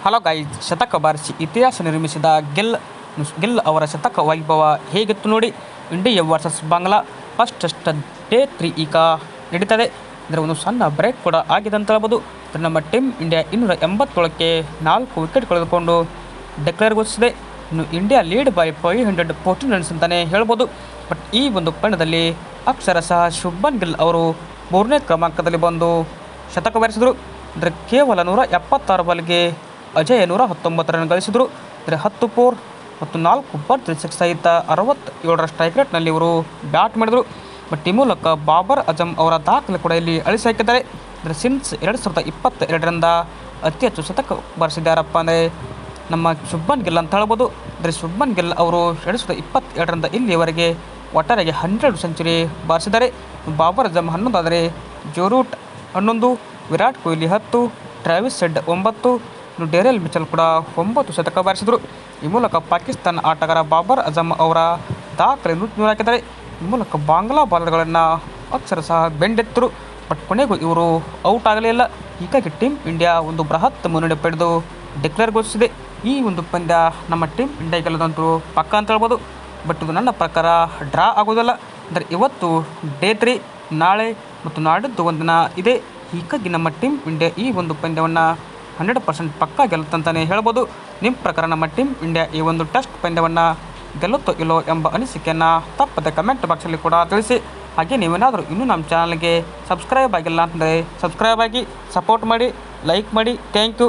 Hello guys ಶತಕ ಬಾರಿಸಿ ಇತಿಹಾಸ ನಿರ್ಮಿಸಿದ ಗಿಲ್ ಗಿಲ್ ಅವರ ಶತಕ ವೈಭವ ಹೇಗಿತ್ತು ನೋಡಿ? India versus Bangla first test day three ಈಗ ನಡೀತದೆ. ಇದರ ಒಂದು ಸಣ್ಣ ಬ್ರೇಕ್ ಕೂಡ ಆಗಿದೆ ಅಂತ ಹೇಳ್ಬೋದು. ನಮ್ಮ ಟೀಮ್ ಇಂಡಿಯಾ ಇನ್ನೂರ ಎಂಬತ್ತೇಳಕ್ಕೆ ನಾಲ್ಕು ವಿಕೆಟ್ ಕಳೆದುಕೊಂಡು ಡಿಕ್ಲೇರ್ ಘೋಷಿಸಿದೆ. ಇನ್ನು India lead by five hundred fourteen runs ಅಂತಲೇ ಹೇಳ್ಬೋದು. ಬಟ್ ಈ ಒಂದು ಪಂದ್ಯದಲ್ಲಿ ಅಕ್ಷರಶಃ ಶುಭನ್ ಗಿಲ್ ಅವರು ಮೂರನೇ ಕ್ರಮಾಂಕದಲ್ಲಿ ಬಂದು ಶತಕ ಬಾರಿಸಿದರು. ಅಂದರೆ ಕೇವಲ ನೂರ ಎಪ್ಪತ್ತಾರು ಬಾಲ್ಗೆ ಅಜಯ್ ನೂರ ಹತ್ತೊಂಬತ್ತು ರನ್ ಗಳಿಸಿದರು. ಅಂದರೆ ಹತ್ತು ಫೋರ್ ಮತ್ತು ನಾಲ್ಕು ಬರ್ ತ್ರೀ ಸಿಕ್ಸ್ ಸಹಿತ ಅರವತ್ತೇಳರ ಸ್ಟ್ರೈಕ್ ರೇಟ್ನಲ್ಲಿ ಇವರು ಬ್ಯಾಟ್ ಮಾಡಿದರು. ಬಟ್ ಈ ಮೂಲಕ ಬಾಬರ್ ಅಜಮ್ ಅವರ ದಾಖಲೆ ಕೂಡ ಇಲ್ಲಿ ಅಳಿಸಿ ಹಾಕಿದ್ದಾರೆ. ಅಂದರೆ ಸಿನ್ಸ್ ಎರಡು ಸಾವಿರದ ಇಪ್ಪತ್ತ ಎರಡರಿಂದ ಅತಿ ಹೆಚ್ಚು ಶತಕ ಬಾರಿಸಿದ್ದಾರಪ್ಪ ಅಂದರೆ ನಮ್ಮ ಶುಭ್ಮನ್ ಗಿಲ್ ಅಂತ ಹೇಳ್ಬೋದು. ಅಂದರೆ ಶುಭ್ಮನ್ ಗಿಲ್ ಅವರು ಎರಡು ಸಾವಿರದ ಇಪ್ಪತ್ತೆರಡರಿಂದ ಇಲ್ಲಿಯವರೆಗೆ ಒಟ್ಟಾರೆಗೆ ಹನ್ನೆರಡು ಸೆಂಚುರಿ ಬಾರಿಸಿದ್ದಾರೆ. ಬಾಬರ್ ಅಜಮ್ ಹನ್ನೊಂದಾದರೆ ಜೋರೂಟ್ ಹನ್ನೊಂದು, ವಿರಾಟ್ ಕೊಹ್ಲಿ ಹತ್ತು, ಟ್ರಾವಿಸ್ ಸೆಡ್ ಒಂಬತ್ತು ಇನ್ನು ಡೇರೆಲ್ ಮಿಚಲ್ ಕೂಡ ಒಂಬತ್ತು ಶತಕ ಬಾರಿಸಿದರು. ಈ ಮೂಲಕ ಪಾಕಿಸ್ತಾನ ಆಟಗಾರ ಬಾಬರ್ ಅಜಮ್ ಅವರ ದಾಖಲೆ ನೂರ ಹಾಕಿದ್ದಾರೆ. ಈ ಮೂಲಕ ಬಾಂಗ್ಲಾ ಬಾಲರ್ಗಳನ್ನು ಸಹ ಬೆಂಡೆತ್ತರು. ಬಟ್ ಕೊನೆಗೂ ಇವರು ಔಟ್ ಆಗಲಿಲ್ಲ. ಹೀಗಾಗಿ ಟೀಮ್ ಇಂಡಿಯಾ ಒಂದು ಬೃಹತ್ ಮುನ್ನಡೆ ಪಡೆದು ಡಿಕ್ಲೇರ್ ಘೋಷಿಸಿದೆ. ಈ ಒಂದು ಪಂದ್ಯ ನಮ್ಮ ಟೀಮ್ ಇಂಡಿಯಾ ಗೆಲ್ಲದಂತೂ ಪಕ್ಕ ಅಂತ ಹೇಳ್ಬೋದು. ಬಟ್ ಇದು ನನ್ನ ಪ್ರಕಾರ ಡ್ರಾ ಆಗೋದಿಲ್ಲ. ಅಂದರೆ ಇವತ್ತು ಡೇ ತ್ರೀ, ನಾಳೆ ಮತ್ತು ನಾಡಿದ್ದು ಒಂದಿನ ಇದೆ. ಹೀಗಾಗಿ ನಮ್ಮ ಟೀಮ್ ಇಂಡಿಯಾ ಈ ಒಂದು ಪಂದ್ಯವನ್ನು ಹಂಡ್ರೆಡ್ ಪರ್ಸೆಂಟ್ ಪಕ್ಕ ಗೆಲ್ಲುತ್ತಂತಲೇ ಹೇಳ್ಬೋದು. ನಿಮ್ಮ ಪ್ರಕಾರ ನಮ್ಮ ಟೀಮ್ ಇಂಡಿಯಾ ಈ ಒಂದು ಟೆಸ್ಟ್ ಪಂದ್ಯವನ್ನು ಗೆಲ್ಲುತ್ತೋ ಇಲ್ಲೋ ಎಂಬ ಅನಿಸಿಕೆಯನ್ನು ತಪ್ಪದೆ ಕಮೆಂಟ್ ಬಾಕ್ಸಲ್ಲಿ ಕೂಡ ತಿಳಿಸಿ. ಹಾಗೆ ನೀವೇನಾದರೂ ಇನ್ನೂ ನಮ್ಮ ಚಾನಲ್ಗೆ ಸಬ್ಸ್ಕ್ರೈಬ್ ಆಗಿಲ್ಲ ಅಂದರೆ ಸಬ್ಸ್ಕ್ರೈಬ್ ಆಗಿ ಸಪೋರ್ಟ್ ಮಾಡಿ ಲೈಕ್ ಮಾಡಿ ಥ್ಯಾಂಕ್ ಯು